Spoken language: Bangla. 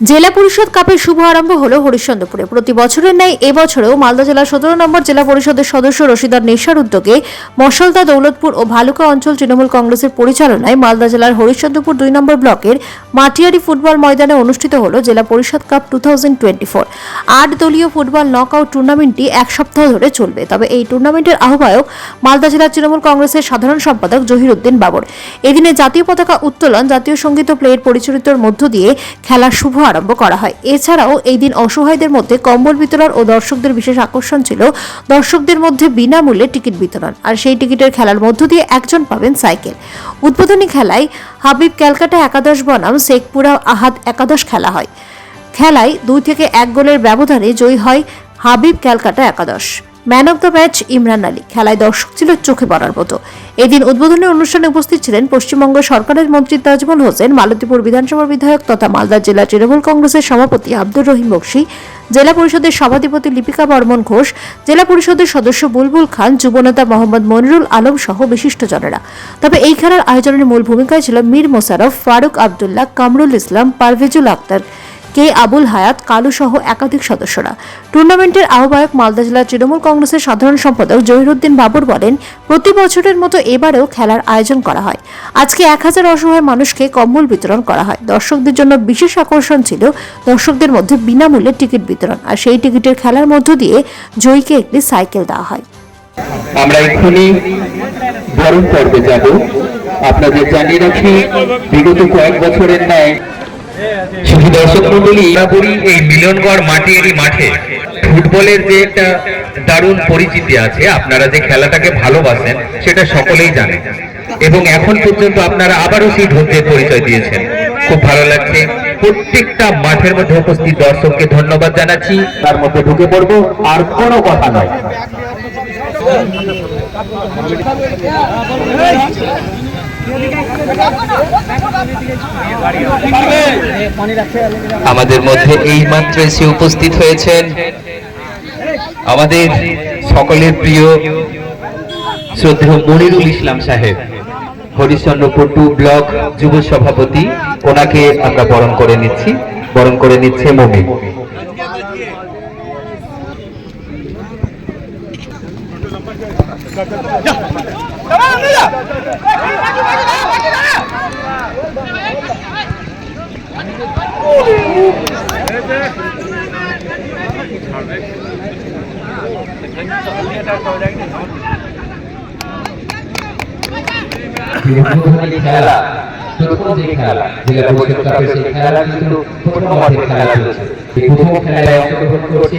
জেলা পরিষদ কাপের শুভ আরম্ভ হলো হরিশ্চন্দ্রপুরে। প্রতি বছরের ন্যায় এবছরেও মালদা জেলার সতেরো নম্বর জেলা পরিষদের সদস্য রশিদার নেশার উদ্যোগে মশলদা, দৌলতপুর ও ভালুকা অঞ্চল তৃণমূল কংগ্রেসের পরিচালনায় মালদা জেলার হরিশ্চন্দ্রপুর দুই নম্বর ব্লকের মাটিয়ারি ফুটবল ময়দানে অনুষ্ঠিত হলো জেলা পরিষদ কাপ টু আট দলীয় ফুটবল নকআউট টুর্নামেন্টটি এক সপ্তাহ ধরে চলবে। তবে এই টুর্নামেন্টের আহ্বায়ক মালদা জেলা তৃণমূল কংগ্রেসের সাধারণ সম্পাদক জহির উদ্দিন বাবর। এদিনে জাতীয় পতাকা উত্তোলন জাতীয় সংগীত প্লেয়ের পরিচালিতর মধ্য দিয়ে খেলার শুভ আরম্ভ করা হয়। এছাড়াও এই দিন অসহায়দের মধ্যে কম্বল বিতরণ ও দর্শকদের বিশেষ আকর্ষণ ছিল দর্শকদের মধ্যে বিনামূল্যে টিকিট বিতরণ। আর সেই টিকিটের খেলার মধ্য দিয়ে একজন পাবেন সাইকেল। উদ্বোধনী খেলায় হাবিব ক্যালকাটা একাদশ বনাম, শেখপুরা আহাদ একাদশ খেলা হয়। খেলায় দুই থেকে এক গোলের ব্যবধানে জয়ী হয় হাবিব ক্যালকাটা একাদশ। Man of the match Imran Ali. খেলায় দর্শক ছিল চোখে পড়ার মতো। এদিন উদ্বোধনী অনুষ্ঠানে উপস্থিত ছিলেন পশ্চিমবঙ্গ সরকারের মন্ত্রী তাজমল হোসেন, মালতীপুর বিধানসভার বিধায়ক তথা মালদা জেলা তৃণমূল কংগ্রেসের সভাপতি আব্দুর রহিম বক্সি, জেলা পরিষদের সভাধিপতি লিপিকা বর্মন ঘোষ, জেলা পরিষদের সদস্য বুলবুল খান যুবনেতা মোহাম্মদ মনিরুল আলম সহ বিশিষ্টজনেরা। তবে এই খেলার আয়োজনের মূল ভূমিকায় ছিল মীর মোশারফ ফারুক আবদুল্লাহ, কামরুল ইসলাম, পারভেজুল আক্তার। কে আবুল হায়াত, কালু সহ একাধিক সদস্যরা। টুর্নামেন্টের আহ্বায়ক মালদা জেলা তৃণমূল কংগ্রেসের সাধারণ সম্পাদক জহিরুদ্দিন বাবুর বলেন, প্রতি বছরের মতো এবারেও খেলার আয়োজন করা হয়। আজকে এক হাজার অসহায় মানুষকে কম্বল বিতরণ করা হয়। দর্শকদের জন্য বিশেষ আকর্ষণ ছিল দর্শকদের মধ্যে বিনামূল্যে টিকিট বিতরণ। আর সেই টিকিটের খেলার মধ্য দিয়ে জয়ীকে একটি সাইকেল দেওয়া হয়। আমরা এক্ষুনি বরণ পর্বে যাব। আপনাদের জানিয়ে রাখি, বিগত কয়েক বছরের ন্যায় শুধু দর্শক মন্ডলী বরাবরই এই মিলনগড় মাটিয়ারি মাঠে। ফুটবলের যে একটা দারুণ পরিচিতি আছে, আপনারা যে খেলাটাকে ভালোবাসেন, সেটা সকলেই জানেন এবং এখন পর্যন্ত আপনারা আবারও সেই ধৈর্যের পরিচয় দিয়েছেন। খুব ভালো লাগছে। প্রত্যেকটা মাঠের মধ্যে উপস্থিত দর্শককে ধন্যবাদ জানাচ্ছি। তার মধ্যে ঢুকে পড়ব, আর কোনো কথা নয়। আমাদের মধ্যে এই মাত্র এসে উপস্থিত হয়েছেন আমাদের সকলের প্রিয় শ্রদ্ধেয় মনিরুল ইসলাম সাহেব হরিশ্চন্দ্রপুর ব্লক যুব সভাপতি। ওনাকে আমরা বরণ করে নিচ্ছি, বরণ করে নিচ্ছে মমি। খেলা প্রথম যে খেলা জেলা পরিষদ কাপের সেই খেলা কিন্তু প্রথম মাঠে খেলা চলছে এই প্রথম খেলায় অংশগ্রহণ করছে